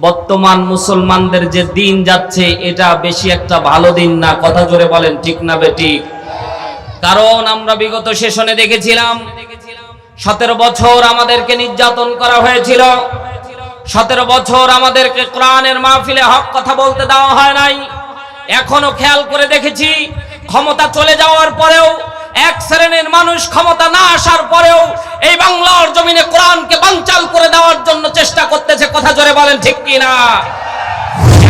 বর্তমান মুসলমানদের যে দিন যাচ্ছে, এটা বেশি একটা ভালো দিন না। কথা জোরে বলেন, ঠিক না বেটি? কারণ আমরা বিগত সেশনে দেখেছিলাম, সতেরো বছর আমাদেরকে নির্যাতন করা হয়েছিল। সতেরো বছর আমাদেরকে কোরআনের মাহফিলে হক কথা বলতে দেওয়া হয় নাই। এখনও খেয়াল করে দেখেছি, ক্ষমতা চলে যাওয়ার পরেও এক শ্রেণির মানুষ ক্ষমতা না আসার পরেও এই বাংলার জমিনে কোরআনকে বানচাল করে দেওয়ার জন্য চেষ্টা করতেছে, কথা জোরে বলেন ঠিক কিনা?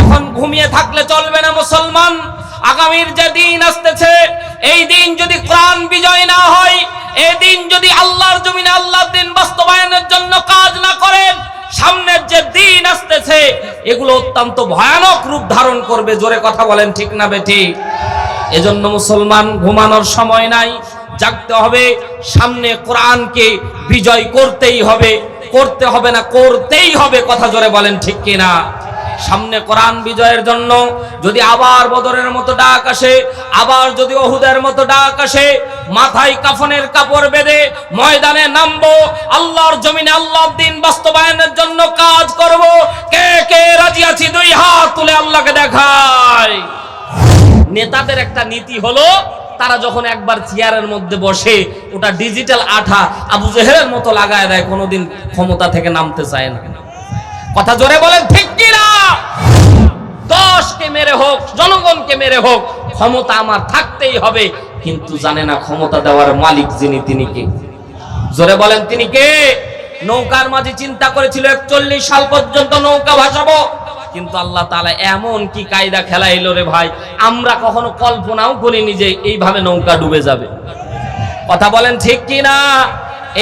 এখন ঘুমিয়ে থাকলে চলবে না মুসলমান। আগামীর যে দিন আসতেছে, এই দিন যদি কোরআন বিজয় না হয় এই দিন যদি আল্লাহর জমিনে আল্লাহর দিন বাস্তবায়নের জন্য কাজ না করেন, সামনের যে দিন আসতেছে, এগুলো অত্যন্ত ভয়ানক রূপ ধারণ করবে, জোরে কথা বলেন ঠিক না বেটি এজন্য মুসলমান ঘুমানোর সময় নাই। জাগতে হবে, সামনে কোরআনকে বিজয় করতেই হবে। করতে হবে না, করতেই হবে, কথা জোরে বলেন ঠিক কিনা? সামনে কোরআন বিজয়ের জন্য যদি আবার বদরের মতো ডাক আসে, আবার যদি অহুদের মতো ডাক আসে, মাথায় কাফনের কাপড় বেঁধে ময়দানে নামবো, আল্লাহর জমিনে আল্লাহর দিন বাস্তবায়নের জন্য কাজ করব। কে কে রাজি আছি? দুই হাত তুলে আল্লাহকে দেখায় নেতাদের একটা নীতি হলো, তারা যখন একবার চেয়ারের মধ্যে বসে, ওটা ডিজিটাল আঠা আবু জেহেলের মতো লাগায় দেয়, কোনোদিন ক্ষমতা থেকে নামতে চায় না। কথা জোরে বলেন, ঠিক কিনা? দশকে মেরে হোক, জনগণকে মেরে হোক, ক্ষমতা আমার থাকতেই হবে, কিন্তু জানে না ক্ষমতা দেওয়ার মালিক যিনি, তিনি কে? জোরে বলেন, তিনি কে? নৌকার মাঝে চিন্তা করেছিল, একচল্লিশ সাল পর্যন্ত নৌকা ভাসাবো। কিন্তু আল্লাহ তাআলা এমন কি কায়দা খেলাইলো রে ভাই? আমরা কখনো কল্পনাও করিনি যে এইভাবে নৌকা ডুবে যাবে। কথা বলেন ঠিক কি না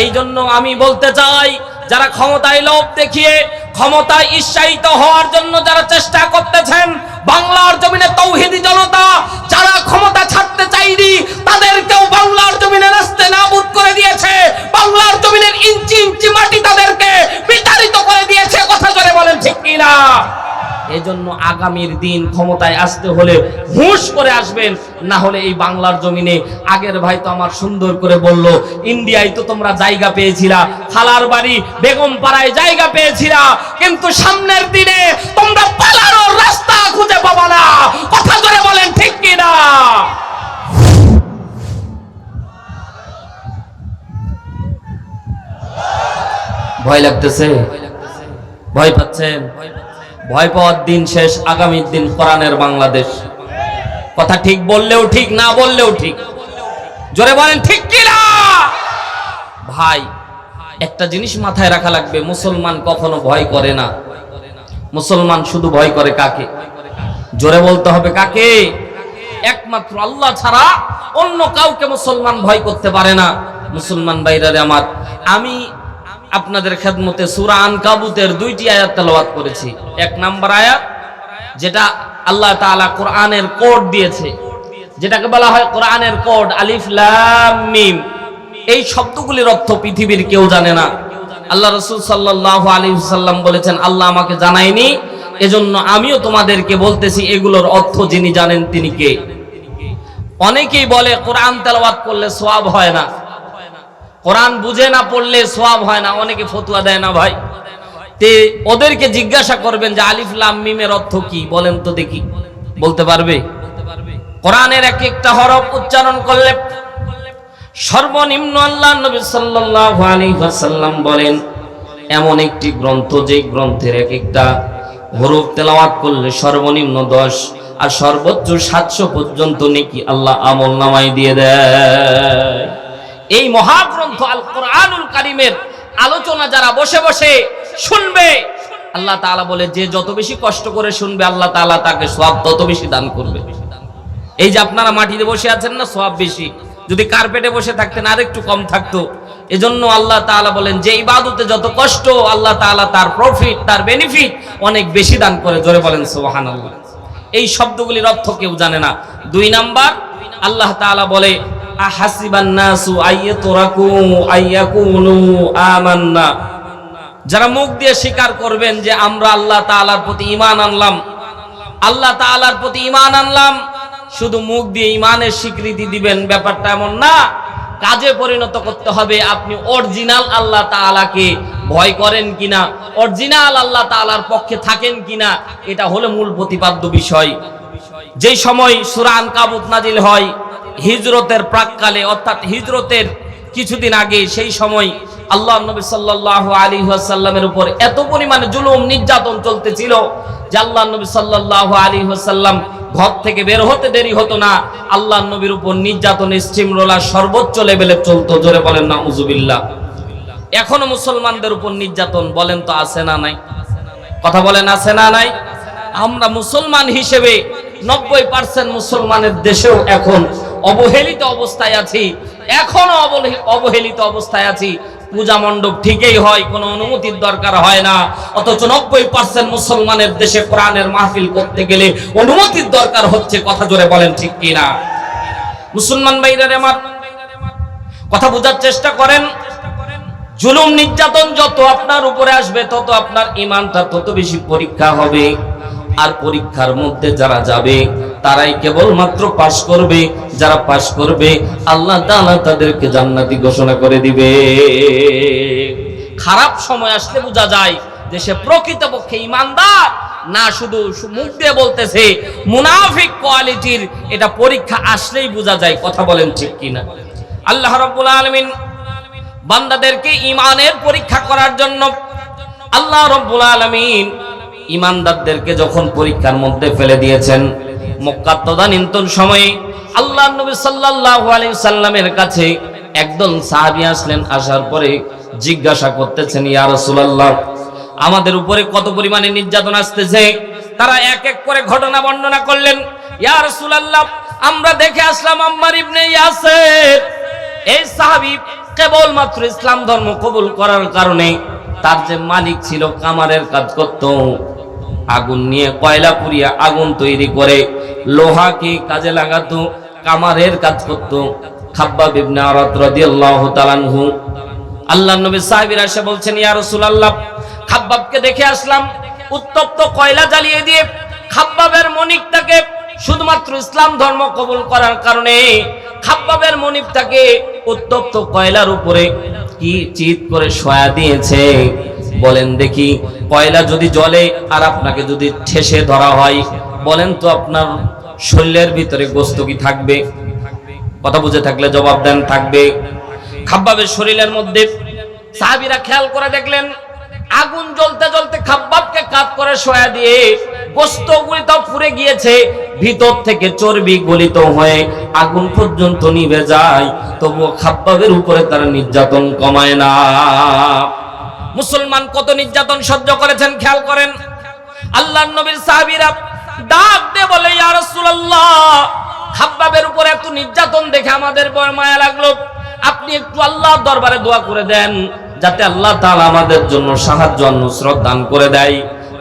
এই জন্য আমি বলতে চাই, যারা ক্ষমতায় লোভ দেখিয়ে, ক্ষমতায় ঈর্ষায়িত হওয়ার জন্য যারা চেষ্টা করতেছেন, বাংলার জমিনে তৌহিদি জনতা, যারা ক্ষমতা ছাড়তে চাইনি তাদেরকেও বাংলার জমিনে রাস্তে নাবুদ করে দিয়েছে। বাংলার জমিনের ইঞ্চি এজন্য আগামীর দিন ক্ষমতায় আসতে হলে হুঁশ করে আসবেন, না হলে এই বাংলার জমিনে। আগের ভাই তো আমার সুন্দর করে বলল, ইন্ডিয়ায় তো তোমরা জায়গা পেয়েছিলা, খালার বাড়ি বেগম পাড়ায় জায়গা পেয়েছিলা, কিন্তু সামনের দিনে তোমরা পালানোর রাস্তা খুঁজে পাবা না। কথা করে বলেন, ঠিক কিনা? ভয় লাগতেছে? ভয় পাচ্ছেন? ভয় পাওয়ার দিন শেষ, আগামীর দিন কোরআনের বাংলাদেশ। কথা ঠিক বললেও ঠিক, না বললেও ঠিক। জোরে বলেন, ঠিক কি না? ভাই, একটা জিনিস মাথায় রাখা লাগবে, মুসলমান কখনো ভয় করে না। মুসলমান শুধু ভয় করে কাকে? জোরে বলতে হবে কাকে? একমাত্র আল্লাহ ছাড়া অন্য কাউকে মুসলমান ভয় করতে পারে না। মুসলমান বাইরারে আমার, আমি আপনাদের খেদমতে সূরা আনকাবুতের দুইটি আয়াত তেলাওয়াত করেছি। এক নাম্বার আয়াত, যেটা আল্লাহ তাআলা কোরআনের কোড দিয়েছে। যেটাকে বলা হয় কোরআনের কোড আলিফ মিম। এই শব্দগুলির অর্থ পৃথিবীর কেউ জানে না। আল্লাহ রসুল সাল্লাহ আলী সাল্লাম বলেছেন, আল্লাহ আমাকে জানায়নি, এজন্য আমিও তোমাদেরকে বলতেছি এগুলোর অর্থ যিনি জানেন তিনি কে? অনেকেই বলে, কোরআন তেলাওয়াত করলে সোয়াব হয় না। কোরআন বুঝে না পড়লে সোয়াব হয় না, অনেকে ফতুয়া দেয় না ভাই। তে ওদেরকে জিজ্ঞাসা করবেন যে আলিফ লাম অর্থ কি, বলেন তো দেখি। বলতে পারবে? কোরআনের এক একটা হরফ উচ্চারণ করলে সর্বনিম্ন আল্লাহ নবী ওয়াসাল্লাম বলেন, এমন একটি গ্রন্থ যে গ্রন্থের এক একটা হরফ তেলাওয়াত করলে সর্বনিম্ন দশ আর সর্বোচ্চ সাতশো পর্যন্ত নাকি আল্লাহ আমল নামাই দিয়ে দেয়। এই মহাগ্রন্থ আল কোরআনুল কারিমের আলোচনা যারা বসে বসে শুনবে, আল্লাহ তাআলা বলে, যে যত বেশি কষ্ট করে শুনবে, আল্লাহ তাআলা তাকে সব তত বেশি দান করবে। এই যে আপনারা মাটিতে বসে আছেন না সব বেশি। যদি কার্পেটে বসে থাকতেন আর একটু কম থাকতো। এজন্য আল্লাহ তাআলা বলেন, যে ইবাদতে যত কষ্ট, আল্লাহ তাআলা তার প্রফিট তার বেনিফিট অনেক বেশি দান করে। জোরে বলেন, সুবহানাল্লাহ। এই শব্দগুলির অর্থ কেউ জানে না। দুই নাম্বার, আল্লাহ তাআলা বলে যারা মুখ দিয়ে স্বীকার করবেন যে আমরা আল্লাহ তাআলার প্রতি ঈমান আনলাম, আল্লাহ তাআলার প্রতি ঈমান আনলাম, শুধু মুখ দিয়ে ঈমানের স্বীকৃতি দিবেন, ব্যাপারটা এমন না। কাজে পরিণত করতে হবে, আপনি অরিজিনাল আল্লাহ তাআলাকে ভয় করেন কিনা, অরিজিনাল আল্লাহ তাআলার পক্ষে থাকেন কিনা, এটা হলো মূল প্রতিপাদ্য বিষয়। যেই সময় সুরান কাবুত নাজিল হয় হিজরতের প্রাককালে, অর্থাৎ হিজরতের কিছুদিন আগে, সেই সময় আল্লাহ নবী সাল্লাল্লাহু আলাইহি ওয়াসাল্লামের উপর এত পরিমাণে জুলুম, নির্যাতন চলতেছিল যে আল্লাহ নবী সাল্লাল্লাহু আলাইহি ওয়াসাল্লাম ঘর থেকে বের হতে দেরি হতো না। আল্লাহ নবীর উপর নির্যাতন, স্টিম রোলার, সর্বোচ্চ লেভেলে চলতো। জোরে বলেন না উজুবিল্লাহ এখনও মুসলমানদের উপর নির্যাতন, বলেন তো আছে না নাই? কথা বলেন, আছে না নাই? আমরা মুসলমান হিসেবে নব্বই পার্সেন্ট মুসলমানের দেশেও এখন অবহেলিত অবস্থায় আছি, এখনও অবহে- অবহেলিত অবস্থায় আছি। পূজা মণ্ডপ ঠিকই হয়, কোনো অনুমতির দরকার হয় না। অথচ নব্বই পার্সেন্ট মুসলমানের দেশে কোরআনের মাহফিল করতে গেলে অনুমতির দরকার হচ্ছে, কথা জোরে বলেন ঠিক কিনা? মুসলমান ভাইরা আমার, কথা বোঝার চেষ্টা করেন। জুলুম নির্যাতন যত আপনার উপরে আসবে, তত আপনার ইমানটা তত বেশি পরীক্ষা হবে। আর পরীক্ষার মধ্যে যারা যাবে তারাই কেবলমাত্র পাশ করবে, যারা পাশ করবে, আল্লাহ তাআলা তাদেরকে জান্নাতি ঘোষণা করে দিবে। খারাপ সময় আসলে বোঝা যায় সে প্রকৃতপক্ষে ইমানদার, না শুধু মুখ দিয়ে বলতেছে, মুনাফিক কোয়ালিটির এটা পরীক্ষা আসলেই বোঝা যায়, কথা বলেন ঠিক কিনা। আল্লাহ রাব্বুল আলামিন বান্দাদেরকে ইমানের পরীক্ষা করার জন্য আল্লাহ রব্বুল আলামিন ইমানদারদেরকে যখন পরীক্ষার মধ্যে ফেলে দিয়েছেন মক্কা সময়ে আল্লাহ নবী সাল্লাল্লাহু আলাইহি সাল্লামের কাছে একদল সাহাবী আসলেন, আসার পরে জিজ্ঞাসা করতেছেন, ইয়া রাসূলুল্লাহ, আমাদের উপরে কত পরিমাণে নির্যাতন আসতেছে? তারা এক এক করে ঘটনা বর্ণনা করলেন, ইয়া রাসূলুল্লাহ, আমরা দেখে আসলাম আম্মার ইবনে ইয়াসির। এই সাহাবী কেবলমাত্র ইসলাম ধর্ম কবুল করার কারণে তার যে মালিক ছিল কামারের কাজ করত আগুন নিয়ে কয়লা পুড়িয়ে আগুন তৈরি করে। লোহাকে কাজে লাগাতো? কামারের কাজ করত। খাব্বাব ইবনে আরাত রাদিয়াল্লাহু তাআলা আনহু। আল্লাহ নবী সাহাবীরা এসে বলছেন, ইয়া রাসূলুল্লাহ, খাব্বাবকে দেখে আসলাম। উত্তপ্ত কয়লা জ্বালিয়ে দিয়ে খাব্বাবের মনিকটাকে শুধুমাত্র ইসলাম ধর্ম কবুল করার কারণে খাব্বাবের মনিবটাকে উত্তপ্ত কয়লার উপরে কি চিত করে সয়া দিয়েছে? বলেন দেখি। কয়লা যদি জ্বলে আর আপনাকে যদি ঠেসে ধরা হয়, বলেন তো আপনার শরীরের ভিতরে গোস্ত কি থাকবে? কথা বুঝে থাকলে জবাব দেন, থাকবে। খাব্বাবের শরীরের মধ্যে সাহাবীরা খেয়াল করে দেখলেন, আগুন জ্বলতে জ্বলতে খাব্বাবকে কাত করে সয়া দিয়ে গোস্ত গুলিত পুড়ে গিয়েছে, ভিতর থেকে চর্বি গলিত হয়ে আগুন পর্যন্ত নিভে যায়, তবুও খাব্বাবের উপরে তারা নির্যাতন কমায় না। মুসলমান কত নির্যাতন সহ্য করেছেন, খেয়াল করেন? আল্লাহ নবীর সাহাবীরা ডাক দে বলে, ইয়া রাসূলুল্লাহ, খাব্বাবের উপর এত নির্যাতন দেখে আমাদের বড় মায়া লাগল। আপনি একটু আল্লাহর দরবারে দোয়া করে দেন, যাতে আল্লাহ তাআলা আমাদের জন্য সাহায্য আর নুসরত দান করে দেয়।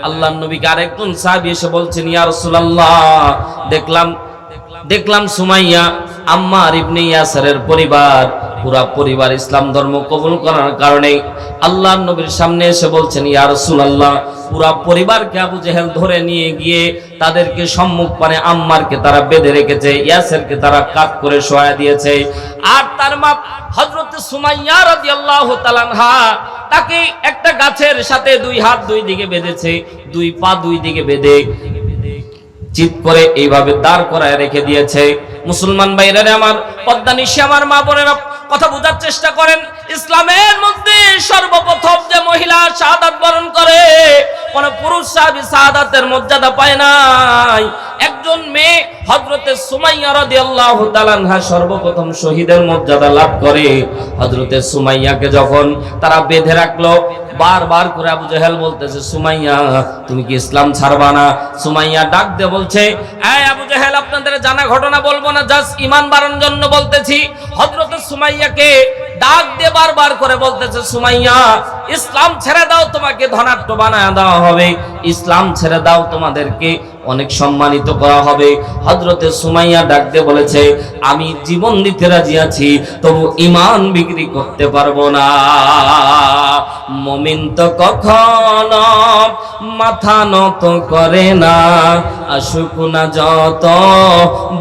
আল্লাহ নবীকে আরেকজন সাহাবী এসে বলছেন, ইয়া রাসূলুল্লাহ, দেখলাম দেখলাম সুমাইয়া, আম্মার ইবনে ইয়াসারের পরিবার পুরা পরিবার ইসলাম ধর্ম কবুল করার কারণে আল্লাহ নবীর সামনে এসে বলছেন, ইয়া রাসূলুল্লাহ, পুরা পরিবারকে আবু জেহেল ধরে নিয়ে গিয়ে তাদেরকে সম্মুখ পানে আম্মারকে তারা বেঁধে রেখেছে, ইয়াসেরকে তারা কাট করে শোয়া দিয়েছে। আর তার মা হযরত সুমাইয়া তাকে একটা গাছের সাথে দুই হাত দুই দিকে বেঁধেছে, দুই পা দুই দিকে বেঁধে চিত করে এইভাবে দাঁড় করায় রেখে দিয়েছে। মুসলমান ভাইরা আমার, পদ্মা নিশে আমার মা বোনেরা কথা বোঝার চেষ্টা করেন। ইসলামের মধ্যে সর্বপ্রথম যে মহিলা শাহাদাত বরণ করে, কোন পুরুষ সাহাবি শাহাদাতের মর্যাদা পায় নাই। একজন মেয়ে হযরতে সুমাইয়া রাদিয়াল্লাহু তাআলাহা সর্বপ্রথম শহীদের মর্যাদা লাভ করে। হযরতে সুমাইয়াকে যখন তারা বেঁধে রাখল বারবার করে আবু জাহেল বলতেছে, সুমাইয়া, তুমি কি ইসলাম ছাড়বা না? সুমাইয়া ডাক দিয়ে বলছে, এই আবু জাহেল, আপনাদের জানা ঘটনা বলব না, জাস্ট ইমান বাড়ানোর জন্য বলতেছি। হযরত সুমাইয়াকে ডাক দিয়ে বারবার করে বলতেছে, সুমাইয়া, ইসলাম ছেড়ে দাও, তোমাকে ধনাঢ্য বানায় দেওয়া হবে। ইসলাম ছেড়ে দাও তোমাদেরকে। অনেক সম্মানিত করা হবে। হজরতে সুমাইয়া ডাকতে বলেছে, আমি জীবন দিতে রাজি আছি, তবু ইমান বিক্রি করতে পারব না। মমিন তো কখনো মাথা নত করে না আসুক না যত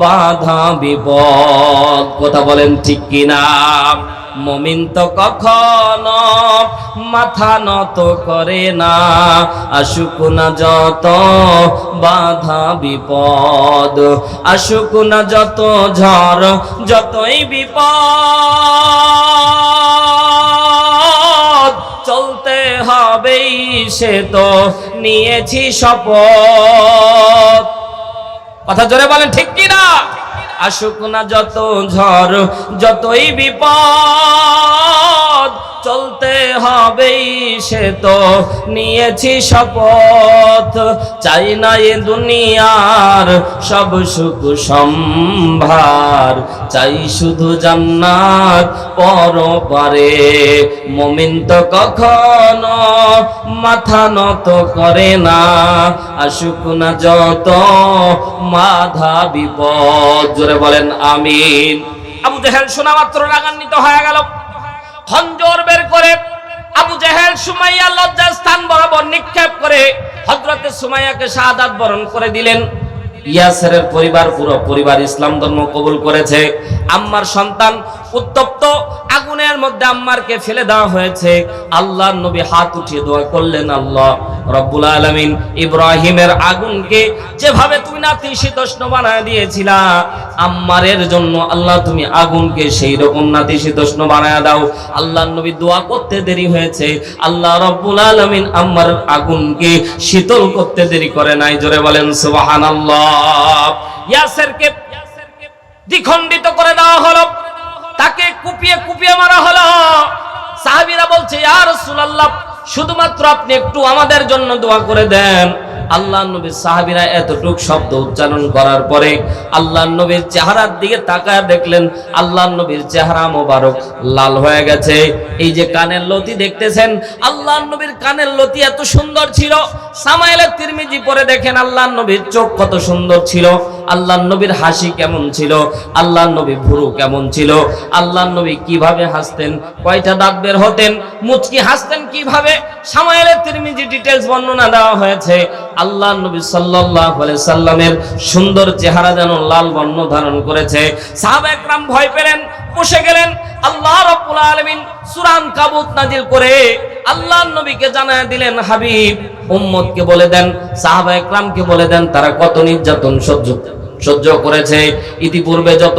বাধা বিপদ। কথা বলেন ঠিক কিনা? মমিন তো কখনো মাথা নত করে না। আসুক না যত বাধা, বিপদ। আসুক না যত ঝড়, যতই বিপদ। চলতে হবেই সে তো নিয়েছি শপথ। কথা জোরে বলেন, ঠিক কি না আসুক না যত ঝড় যতই বিপদ। চলতে হবেই, সে তো নিয়েছি শপথ। চাই না এ দুনিয়ার সব সুখ সম্ভার। চাই শুধু জান্নাত পরপারে। মমিন তো কখনো মাথা নত করে না। আসুক না যত মাধা বিপদ। জোরে বলেন, আমিন। আবু জেহেল শোনা মাত্র রাগান্বিত হয়ে গেল। খঞ্জর বের করে আবু জাহেল, সুমাইয়া লজ্জার স্থান বরাবর নিক্ষেপ করে হজরতে সুমাইয়াকে শাহাদাত বরণ করে দিলেন। ইয়াসের পরিবার, পুরো পরিবার ইসলাম ধর্ম কবুল করেছে। আম্মার সন্তান উত্তপ্ত। আগুনের মধ্যে আম্মারকে ফেলে দেওয়া হয়েছে। আল্লাহর নবী হাত উঠিয়ে দোয়া করলেন, আল্লাহ রব্বুল আলামিন ইব্রাহিমের আগুনকে যেভাবে তুমি নাতিশীতোষ্ণ বানায় দিয়েছিলা, আম্মারের জন্য আল্লাহ তুমি আগুনকে সেই রকম নাতিশীতোষ্ণ বানায় দাও। আল্লাহর নবী দোয়া করতে দেরি হয়েছে। আল্লাহ রব্বুল আলামিন আম্মার আগুনকে শীতল করতে দেরি করে নাই। জোরে বলেন, সুবহানাল্লাহ। ইয়াসেরকে দ্বিখণ্ডিত করে দেওয়া হলো। তাকে কুপিয়ে কুপিয়ে মারা হলো। সাহাবিরা বলছে, ইয়া রাসূলুল্লাহ, শুধুমাত্র আপনি একটু আমাদের জন্য দোয়া করে দেন। আল্লাহ নবীর সাহাবীরা এতটুক শব্দ উচ্চারণ করার পরে আল্লাহ নবীর চেহারার দিকে তাকায় দেখলেন, আল্লাহ নবীর চেহারা মোবারক লাল হয়ে গেছে। এই যে কানের লতি দেখতেছেন, আল্লাহ নবীর কানের লতি এত সুন্দর ছিল। সামাইলের তিরমিজি পরে দেখেন, আল্লাহ নবীর চোখ কত সুন্দর ছিল। আল্লাহ নবীর হাসি কেমন ছিল। আল্লাহ নবী ভুরু কেমন ছিল। আল্লাহ নবী কীভাবে হাসতেন, কয়টা দাঁত বের হতেন, মুচকি হাসতেন কীভাবে? সামাইলের তিরমিজি ডিটেলস বর্ণনা দেওয়া হয়েছে। আল্লাহ নবী আলাইহি সাল্লামের সুন্দর চেহারা যেন লাল বর্ণ ধারণ করেছে। সাহাবা একরাম ভয় পেলেন, বসে গেলেন। আল্লাহ রাব্বুল আলামিন সুরান কাবুত নাজিল করে আল্লাহ নবীকে জানায় দিলেন, হাবিব, উম্মতকে বলে দেন, সাহাবা একরামকে বলে দেন, তারা কত নির্যাতন সহ্য সহ্য করেছে। ইতিপূর্বে যত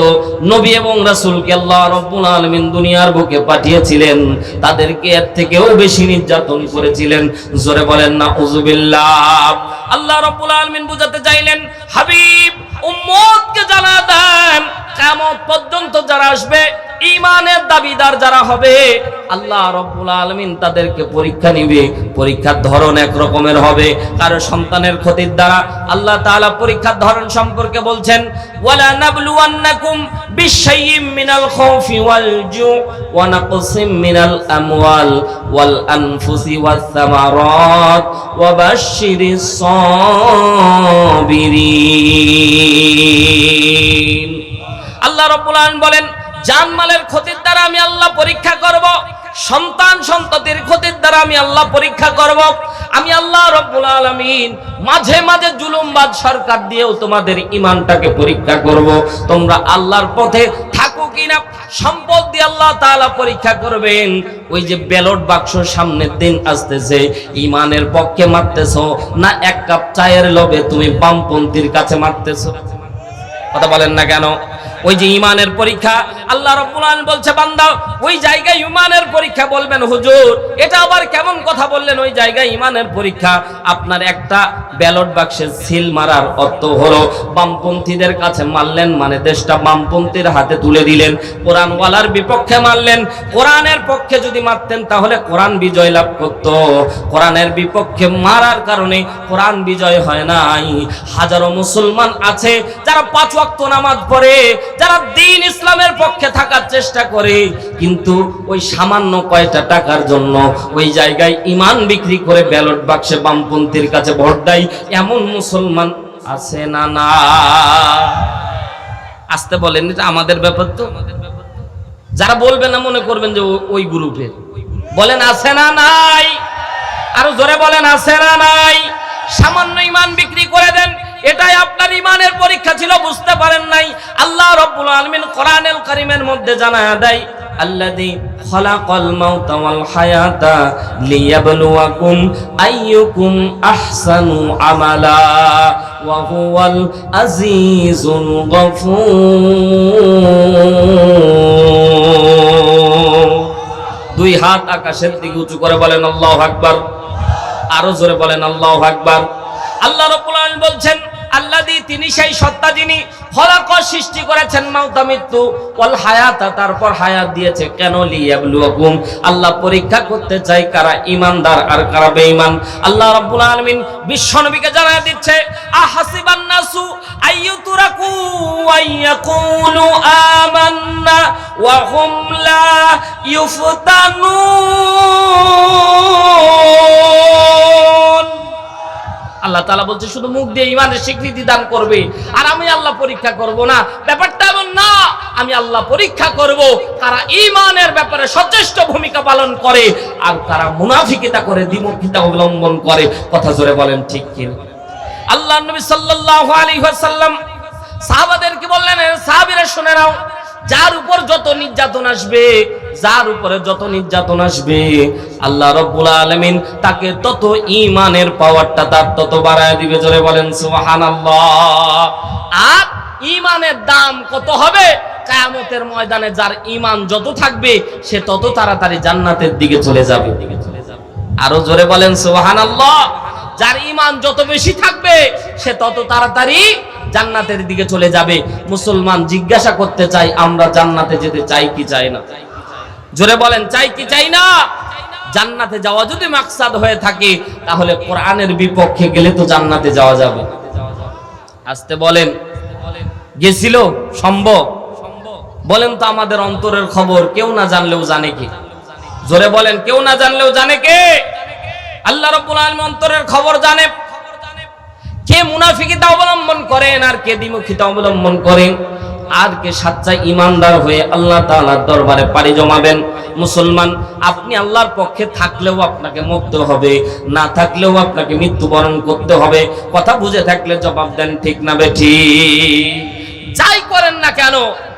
নবী এবং রাসুলকে আল্লাহ রব্বুল আলমিন দুনিয়ার বুকে পাঠিয়েছিলেন, তাদেরকে এর থেকেও বেশি নির্যাতন করেছিলেন। জোরে বলেন না উজুবিল্লাহ আল্লাহ রব্বুল আলমিন বুঝাতে চাইলেন, হাবিব, উম্মতকে জানা দেন। কেমন পর্যন্ত যারা আসবে ইমানের দাবিদার যারা হবে, আল্লাহ রব্বুল আলমিন তাদেরকে পরীক্ষা নিবে। পরীক্ষার ধরন এক রকমের হবে। কারও সন্তানের ক্ষতির দ্বারা আল্লাহ তাআলা পরীক্ষার ধরন সম্পর্কে বলছেন, ওয়ালা নাবলুয়ান্নাকুম বিশাইয়্যিম মিনাল খাউফি ওয়াল জু ওয়া নাকসিম মিনাল আমওয়াল ওয়াল আনফুসি ওয়াস সামারাত ওয়া বাশশিরিস সাবিরিন। আল্লাহ রব্বুল আলামিন বলেন জানমালের ক্ষতির দ্বারা আমি আল্লাহ পরীক্ষা করব। সন্তান সন্ততির ক্ষতির দ্বারা আমি আল্লাহ পরীক্ষা করব। আমি আল্লাহ রব্বুল আলামিন মাঝে মাঝে জুলুমবাদ সরকার দিয়েও তোমাদের ইমানটাকে পরীক্ষা করব। তোমরা আল্লাহর পথে থাকো কিনা সম্পদ দিয়ে আল্লাহ তাআলা পরীক্ষা করবেন। ওই যে ব্যালট বাক্স সামনের দিন আসতেছে ইমানের পক্ষে মারতেছো, না এক কাপ চায়ের লোভে তুমি বামপন্থীর কাছে মারতেছো? কথা বলেন না কেন? ওই যে ইমানের পরীক্ষা, আল্লাহ রাব্বুল আলামিন বলছে, বান্দা, ওই জায়গায় ইমানের পরীক্ষা বলবেন, হুজুর। এটা আবার কেমন কথা বললেন ওই জায়গায় ইমানের পরীক্ষা? আপনার একটা ব্যালট বাক্সে সিল মারার অর্থ হলো, বামপন্থীদের কাছে মারলেন মানে দেশটা বামপন্থীর হাতে তুলে দিলেন। কোরআনওয়ালার বিপক্ষে মারলেন। কোরআনের পক্ষে যদি মারতেন, তাহলে কোরআন বিজয় লাভ করত। কোরআনের বিপক্ষে মারার কারণে কোরআন বিজয় হয় নাই। হাজারো মুসলমান আছে, যারা পাঁচ ওয়াক্ত নামাজ পড়ে যারা দিন ইসলামের পক্ষে থাকার চেষ্টা করে, কিন্তু ওই সামান্য কয়টা টাকার জন্য ওই জায়গায় ইমান বিক্রি করে ব্যালট বাক্সে বামপন্থীর কাছে ভোট দেয়, এমন মুসলমান আছে না না? আসতে বলেন, এটা আমাদের ব্যাপার তো। যারা বলবে না, মনে করবেন যে ওই গ্রুপের। বলেন, আছে না নাই? আরও জোরে বলেন, আছে না নাই? সামান্য ইমান বিক্রি করে দেন এটাই আপনার ইমানের পরীক্ষা ছিল, বুঝতে পারেন নাই। আল্লাহ রব্বুল আলামিন কোরআনুল কারীমের মধ্যে জানা দেয় হায়াতা আইয়ুকুম আহসানু আমালা দুই হাত আকাশের দিকে উঁচু করে বলেন, আল্লাহ আকবার। আরও জোরে বলেন, আল্লাহ আকবার। আল্লাহ রাব্বুল বলছেন আল্লাদি তিনি সেই সত্তা যিনি খলাক সৃষ্টি করেছেন মাউতা মৃত্যু, ওয়াল হায়াতা তারপর হায়াত দিয়েছে, কেন লিয়াবলুয়াকুম? আল্লাহ পরীক্ষা করতে চাই কারা ঈমানদার আর কারা বেঈমান। আল্লাহ রাব্বুল আলামিন বিশ্ব নবীকে জানায় দিচ্ছে আহাসিবান নাসু আইয়ুতরাকু আইয়াকুলু আমান্না ওয়া হুম লা ইফতানুন আল্লাহ তালা বলছে, শুধু মুখ দিয়ে ইমানের স্বীকৃতি দান করবে, আর আমি আল্লাহ পরীক্ষা করব না। ব্যাপারটা এমন না, আমি আল্লাহ পরীক্ষা করব, তারা ইমানের ব্যাপারে সচেষ্ট ভূমিকা পালন করে, আর তারা মুনাফিকিতা করে, দ্বিমুখিতা অবলম্বন করে। কথা জোরে বলেন ঠিক কি আল্লাহ নবী সাল্লাল্লাহু আলাইহি ওয়াসাল্লাম সাহাবাদেরকে বললেন, "এ সাহাবীরা শুনে নাও, যার উপর যত নির্যাতন আসবে যার উপরে যত নির্যাতন আসবে, আল্লাহ রব্বুল আলামিন তাকে তত ঈমানের পাওয়ারটা তার তত বাড়ায় দিবে। জোরে বলেন, সুবহানাল্লাহ। আর ঈমানের দাম কত হবে? কিয়ামতের ময়দানে যার ঈমান যত থাকবে, সে তত তাড়াতাড়ি জান্নাতের দিকে চলে যাবে। আরও জোরে বলেন, সুবহানাল্লাহ। যার ঈমান যত বেশি থাকবে, সে তত তাড়াতাড়ি জান্নাতের দিকে চলে যাবে। মুসলমান জিজ্ঞাসা করতে চাই আমরা জান্নাতে যেতে চাই কি চাই না? জোরে বলেন, চাই কি চাই না? জান্নাতে যাওয়া যদি মাকসাদ হয়ে থাকে, তাহলে কোরআনের বিপক্ষে গেলে তো জান্নাতে যাওয়া যাবে। আসতে বলেন, গেছিল? সম্ভব? বলেন তো আমাদের অন্তরের খবর, কেউ না জানলেও জানে কি? জোরে বলেন, কেউ না জানলেও জানে কে? আল্লাহ রাব্বুল আলামিন অন্তরের খবর জানে। কে মুনাফিকিতা অবলম্বন করেন আর কে দ্বিমুখিতা অবলম্বন করেন? আর কে সাচ্চা ইমানদার হয়ে আল্লাহ তালার দরবারে পাড়ি জমাবেন। মুসলমান, আপনি আল্লাহর পক্ষে থাকলেও আপনাকে মরতে হবে, না থাকলেও আপনাকে মৃত্যুবরণ করতে হবে। কথা বুঝে থাকলে জবাব দেন, ঠিক না বেঠি? যাই করেন না কেন,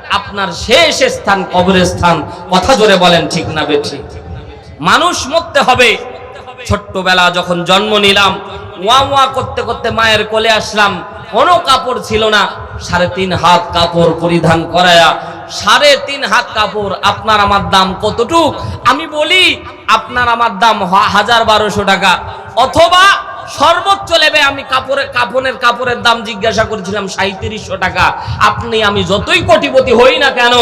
আপনার শেষ স্থান কবরের স্থান কথা জোরে বলেন, ঠিক না বেঠি? মানুষ মরতে হবে। ছোট্টবেলা যখন জন্ম নিলাম ওয়া ওয়া করতে করতে মায়ের কোলে আসলাম কোনো কাপড় ছিল না। সাড়ে তিন হাত কাপড় পরিধান করায়া, সাড়ে তিন হাত কাপড়, আপনার আমার দাম কতটুক? আমি বলি, আপনার আমার দাম হাজার বারোশো টাকা। অথবা সর্বোচ্চ লেবে আমি কাপড়ের কাপড়ের কাপড়ের দাম জিজ্ঞাসা করেছিলাম সাঁত্রিশশো টাকা। আপনি আমি যতই কোটিপতি হই না কেন,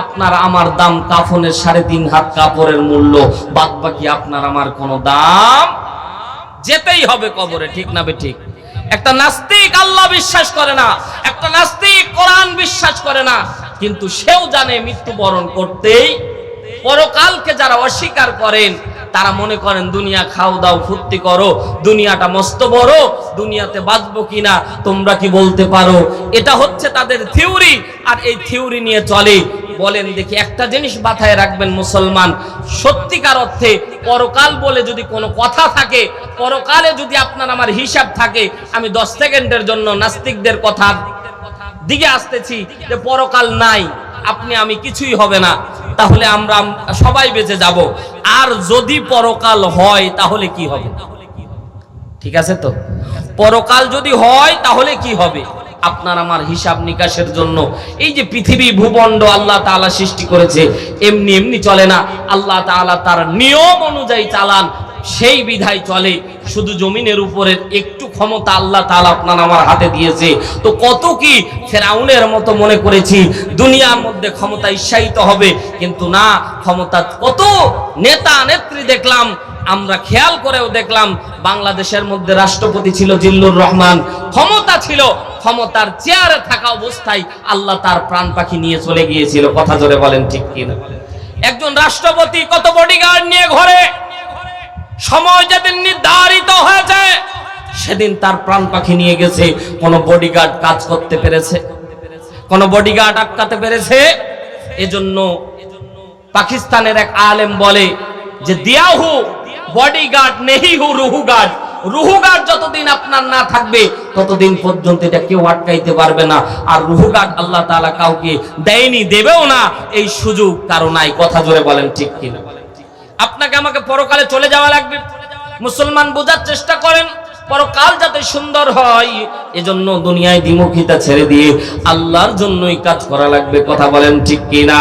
আপনার আমার দাম কাফনের সাড়ে তিন হাত কাপড়ের মূল্য। বাদ বাকি আপনার আমার কোনো দাম যেতেই হবে কবরে, ঠিক না বে ঠিক? একটা নাস্তিক আল্লাহ বিশ্বাস করে না, একটা নাস্তিক কোরআন বিশ্বাস করে না, কিন্তু সেও জানে মৃত্যুবরণ করতেই পরকালকে যারা অস্বীকার করেন, তারা মনে করেন, দুনিয়া খাও দাও, ফুর্তি করো, দুনিয়াটা মস্ত বড়, দুনিয়াতে বাঁচবো কিনা, তোমরা কি বলতে পারো? এটা হচ্ছে তাদের থিওরি, আর এই থিওরি নিয়ে চলে বলেন, দেখি একটা জিনিস মাথায় রাখবেন মুসলমান। সত্যিকার অর্থে পরকাল বলে যদি কোনো কথা থাকে, পরকালে যদি আপনার আমার হিসাব থাকে, আমি দশ সেকেন্ডের জন্য নাস্তিকদের কথা দিকে আসতেছি যে পরকাল নাই, আপনি আমি কিছুই হবে না, তাহলে আমরা সবাই বেঁচে যাব। আর যদি পরকাল হয়, তাহলে কি হবে? ঠিক আছে তো? পরকাল যদি হয়, তাহলে কি হবে? আপনার আমার হিসাব নিকাশের জন্য। এই যে পৃথিবী ভূখণ্ড আল্লাহ তাআলা সৃষ্টি করেছে, এমনি এমনি চলে না। আল্লাহ তাআলা তার নিয়ম অনুযায়ী চালান, সেই বিধায় চলে। শুধু জমিনের উপরের একটু ক্ষমতা আল্লাহ তাআলা আপনার আমার হাতে দিয়েছে। তো কত কি ফেরাউনের মতো মনে করেছি, দুনিয়ার মধ্যে ক্ষমতা ঈর্ষায়িত হবে। কিন্তু না, ক্ষমতা কত নেতা নেত্রী দেখলাম আমরা খেয়াল করেও দেখলাম বাংলাদেশের মধ্যে রাষ্ট্রপতি ছিল জিল্লুর রহমান, ক্ষমতা ছিল, ক্ষমতার চেয়ারে থাকা অবস্থায় আল্লাহ তার প্রাণ পাখি নিয়ে চলে গিয়েছিল। কথা জোরে বলেন ঠিক কিনা? একজন রাষ্ট্রপতি কত বডিগার্ড নিয়ে ঘরে? সময় যেদিন নির্ধারিত হয়েছে, সেদিন তার প্রাণ পাখি নিয়ে গেছে। কোন বডিগার্ড কাজ করতে পেরেছে? কোন বডিগার্ড আটকাতে পেরেছে? এজন্য পাকিস্তানের এক আলেম বলে যে, দিয়াহু বডিগার্ড নেহি হু, রুহু গার্ড। গার্ড যতদিন আপনার না থাকবে, ততদিন পর্যন্ত এটা কেউ আটকাইতে পারবে না। আর রুহু গার্ড আল্লাহ তাআলা কাউকে দেয়নি, দেবেও না। এই সুযোগ কারও নাই। কথা জোরে বলেন, ঠিক কিনা? আপনাকে আমাকে পরকালে চলে যাওয়া লাগবে। মুসলমান বোঝার চেষ্টা করেন, পরকাল যাতে সুন্দর হয়, এজন্য দুনিয়ায় দ্বিমুখিতা ছেড়ে দিয়ে আল্লাহর জন্যই কাজ করা লাগবে। কথা বলেন, ঠিক কিনা?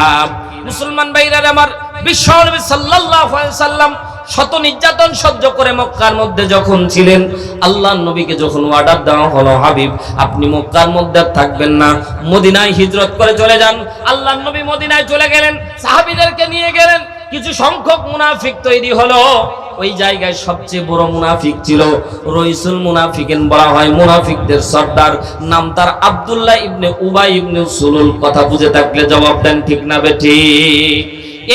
মুসলমান ভাইরা, আমার বিশ্ব সাল্লাল্লাহু আলাইহি সাল্লাম শত নির্যাতন সহ্য করে মক্কার মধ্যে যখন ছিলেন, আল্লাহর নবীকে যখন অর্ডার দেওয়া হলো, হাবিব, আপনি মক্কার মধ্যে থাকবেন না। মদিনায় হিজরত করে চলে যান। আল্লাহর নবী মদিনায় চলে গেলেন, সাহাবীদেরকে নিয়ে গেলেন। কিছু সংখ্যক মুনাফিক তৈরি হলো। ওই জায়গায় সবচেয়ে বড় মুনাফিক ছিল রইসুল মুনাফিকেন বলা হয়, মুনাফিকদের সর্দার। নাম তার আব্দুল্লাহ ইবনে উবাই ইবনে সুলুল। কথা বুঝে থাকলে জবাব দেন, ঠিক না বেঠি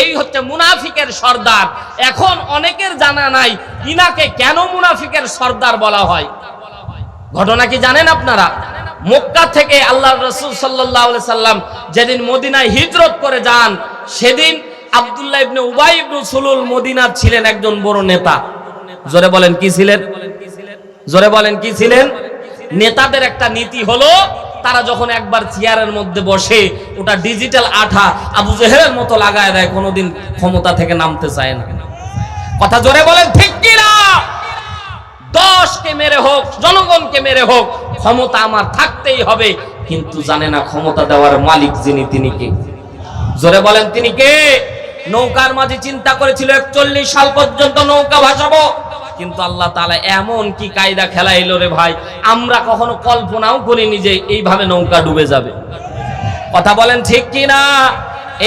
এই হচ্ছে মুনাফিকের সর্দার। এখন অনেকের জানা নাই, ইনাকে কেন মুনাফিকের সর্দার বলা হয়? ঘটনা কি জানেন আপনারা? মক্কা থেকে আল্লাহ রসুল সাল্লাহ সাল্লাম যেদিন মদিনায় হিজরত করে যান, সেদিন আব্দুল্লাহ ইবনে উবাই ইবনে সুলুল মদিনার ছিলেন একজন বড় নেতা। জোরে বলেন, কি ছিলেন? জোরে বলেন, কি ছিলেন? নেতাদের একটা নীতি হলো তারা যখন একবার চেয়ারের মধ্যে বসে, ওটা ডিজিটাল আঠা আবু জেহেরের মতো লাগায় দেয়, কোনোদিন ক্ষমতা থেকে নামতে চায় না। কথা জোরে বলেন, ঠিক কিনা? দশকে মেরে হোক, জনগণকে মেরে হোক, ক্ষমতা আমার থাকতেই হবে, কিন্তু জানে না ক্ষমতা দেওয়ার মালিক যিনি, তিনি কে? জোরে বলেন, তিনি কে? নৌকার মাঝে চিন্তা করেছিল, একচল্লিশ সাল পর্যন্ত নৌকা ভাসাবো। কিন্তু আল্লাহ তাআলা এমন কি কায়দা খেলাইলো রে ভাই? আমরা কখনো কল্পনাও করিনি যে এইভাবে নৌকা ডুবে যাবে। কথা বলেন ঠিক কি না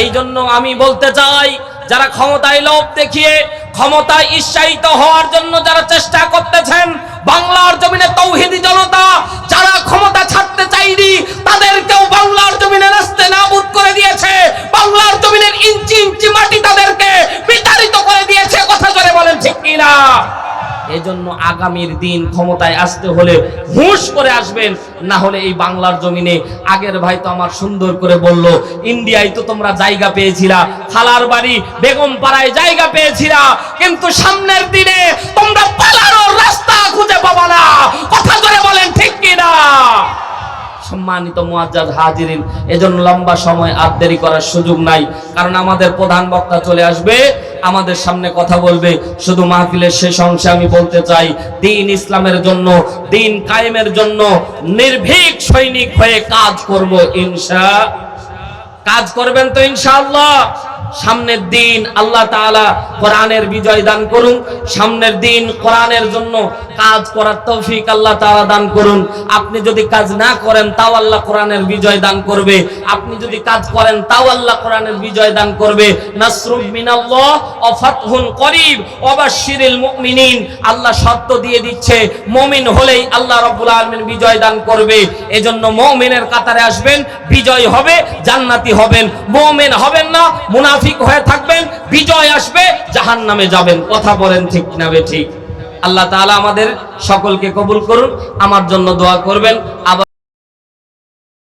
এই জন্য আমি বলতে চাই, যারা ক্ষমতায় লোভ দেখিয়ে, ক্ষমতায় ঈর্ষায়িত হওয়ার জন্য যারা চেষ্টা করতেছেন, বাংলার জমিনে তৌহিদি জনতা, যারা ক্ষমতা ছাড়তে চাইনি, তাদেরকেও বাংলার জমিনে রাস্তে নাবুদ করে দিয়েছে। বাংলার জমিনের ইঞ্চি ইঞ্চি মাটি এজন্য আগামীর দিন ক্ষমতায় আসতে হলে হুঁশ করে আসবেন, না হলে এই বাংলার জমিনে। আগের ভাই তো আমার সুন্দর করে বলল, ইন্ডিয়ায় তো তোমরা জায়গা পেয়েছিলা খালার বাড়ি বেগম পাড়ায় জায়গা পেয়েছিলা, কিন্তু সামনের দিনে তোমরা পালানোর রাস্তা খুঁজে পাবা না। কথা করে বলেন, ঠিক কিনা? সম্মানিত মুআজ্জাজ হাজিরিন, এজন্য লম্বা সময় আর দেরি করার সুযোগ নাই, কারণ আমাদের প্রধান বক্তা চলে আসবে। আমাদের সামনে কথা বলবে। শুধু মাহফিলের শেষ অংশে আমি বলতে চাই, দিন ইসলামের জন্য, দিন কায়েমের জন্য নির্ভীক সৈনিক হয়ে কাজ করব ইনশা। কাজ করবেন তো ইনশাআল্লাহ। সামনের দিন আল্লাহ তাআলা কোরআনের বিজয় দান করুন। সামনের দিন কোরআনের জন্য কাজ করার তৌফিক আল্লাহ তাআলা দান করুন। আপনি যদি কাজ না করেন, তাও আল্লাহ কোরআনের বিজয় দান করবে। আপনি যদি কাজ করেন, তাও আল্লাহ কোরআনের বিজয় দান করবে। নাসরুম মিনাল্লাহ করিব। ওয়া বাশশিরিল মুমিনিন। আল্লাহ শর্ত দিয়ে দিচ্ছে, মুমিন হলেই আল্লাহ রাব্বুল আলামিন বিজয় দান করবে। এজন্য মুমিনের কাতারে আসবেন, বিজয় হবে, জান্নাতি হবেন। মুমিন হবেন না, মুনাফিক হয়ে থাকবেন, বিজয় আসবে জাহান নামে যাবেন। কথা বলেন ঠিক না ঠিক? আল্লাহ তালা আমাদের সকলকে কবুল করুন, আমার জন্য দোয়া করবেন। আবার